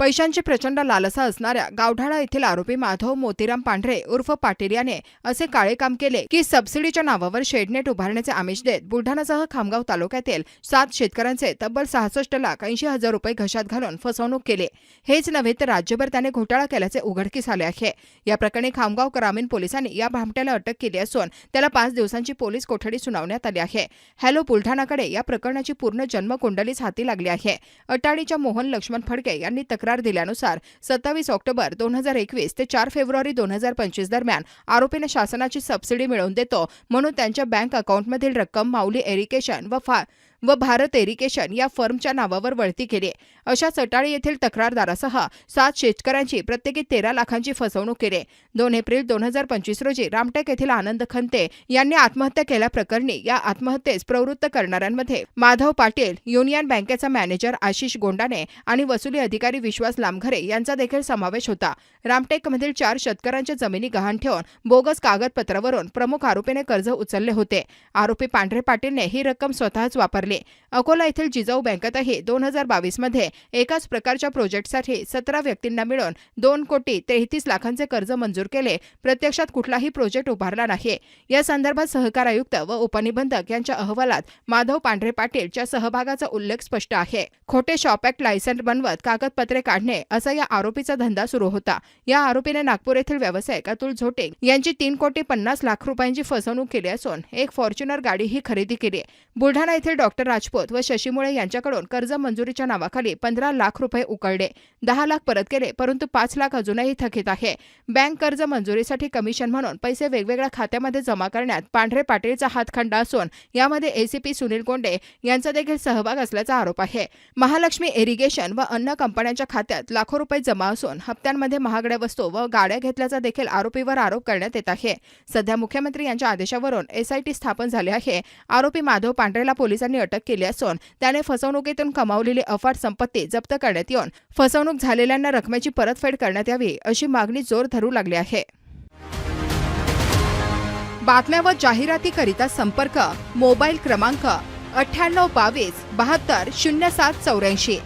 पैशांची प्रचंड लालसा असणाऱ्या गावढाळा येथील आरोपी माधव मोतीराम पांढरे उर्फ पाटील याने असे काळे काम केले की सबसिडीच्या नावावर शेडनेट उभारण्याचे आमिष देत बुलढाणासह खामगाव तालुक्यातील सात शेतकऱ्यांचे तब्बल सहासष्ट लाख ऐंशी हजार रुपये घशात घालून फसवणूक केली. हेच नव्हे तर राज्यभर त्याने घोटाळा केल्याचे उघडकीस आले आहे. या प्रकरणी खामगाव ग्रामीण पोलिसांनी या भामट्याला अटक केली असून त्याला पाच दिवसांची पोलीस कोठडी सुनावण्यात आली आहे. हॅलो बुलढाणाकडे या प्रकरणाची पूर्ण जन्मकुंडलीच हाती लागली आहे. अटाणीच्या मोहन लक्ष्मण फडके यांनी तक्रार दिल्यानुसार सत्तावीस ऑक्टोबर दोन हजार एकवीस ते चार फेब्रुवारी दोन हजार पंचवीस दरम्यान आरोपीने शासनाची सबसिडी मिळवून देतो म्हणून त्यांच्या बँक अकाउंटमधील रक्कम माऊली एरिकेशन व फा व भारत एरिकेशन या फर्मच्या नावावर वळती केली अशा चटाळी येथील तक्रारदारासह सात शेतकऱ्यांची प्रत्येकी तेरा लाखांची फसवणूक केली दोन एप्रिल दोन हजार पंचवीस रोजी रामटेक येथील आनंद खंते यांनी आत्महत्या केल्याप्रकरणी या आत्महत्येस प्रवृत्त करणाऱ्यांमध्ये माधव पाटील युनियन बँकेचा मॅनेजर आशिष गोंडाने आणि वसुली अधिकारी विश्वास लामघरे यांचा देखील समावेश होता. रामटेकमधील चार शेतकऱ्यांच्या जमिनी गहाण ठेवून बोगस कागदपत्रावरून प्रमुख आरोपीने कर्ज उचलले होते. आरोपी पांढरे पाटीलने ही रक्कम स्वतःच वापरली अकोला येथील जिजाऊ बँकेतही दोन हजार बावीसमध्ये एकाच प्रकारच्या प्रोजेक्टसाठी सतरा व्यक्तींना मिळून दोन कोटी तेहतीस लाखांचे कर्ज मंजूर केले. प्रत्यक्षात कुठलाही प्रोजेक्ट उभारला नाही. या संदर्भात सहकार आयुक्त व उपनिबंधक यांच्या अहवालात माधव पांढरे पाटीलच्या सहभागाचा उल्लेख स्पष्ट आहे. खोटे शॉप ऍक्ट लायसन्स बनवत कागदपत्रे काढणे असा या आरोपीचा धंदा सुरू होता. या आरोपीने नागपूर येथील व्यावसायिक अतुल झोटे यांची तीन कोटी पन्नास लाख रुपयांची फसवणूक केली असून एक फॉर्च्युनर गाडीही खरेदी केली. बुलढाणा येथील डॉक्टर राजपूत व शशी मुळे यांच्याकडून कर्ज मंजुरीच्या नावाखाली पंधरा लाख रुपये उकळले. दहा लाख परत केले परंतु पाच लाख अजूनही थकीत आहे. बँक कर्ज मंजुरीसाठी कमिशन म्हणून पैसे वेगवेगळ्या खात्यामध्ये जमा करण्यात पांढरे पाटीलचा हातखंडा असून यामध्ये एसीपी सुनील कोंडे यांचा देखील सहभाग असल्याचा आरोप आहे. महालक्ष्मी इरिगेशन व अन्न कंपन्यांच्या खात्यात लाखो रुपये जमा असून हप्त्यांमध्ये महागड्या वस्तू व गाड्या घेतल्याचा देखील आरोपीवर आरोप करण्यात येत आहे. सध्या मुख्यमंत्री यांच्या आदेशावरून एसआयटी स्थापन झाले आहे. आरोपी माधव पांढरेला पोलिसांनी अटक केली असून त्याने फसवणुकीतून कमावलेली अफाट संपत्ती जप्त करण्यात येऊन फसवणूक झालेल्यांना रकमेची परतफेड करण्यात यावी अशी मागणी जोर धरू लागली आहे. बातम्या व जाहिरातीकरिता संपर्क मोबाईल क्रमांक अठ्ठ्याण्णव बावीस बहात्तर शून्य सात चौऱ्याऐंशी.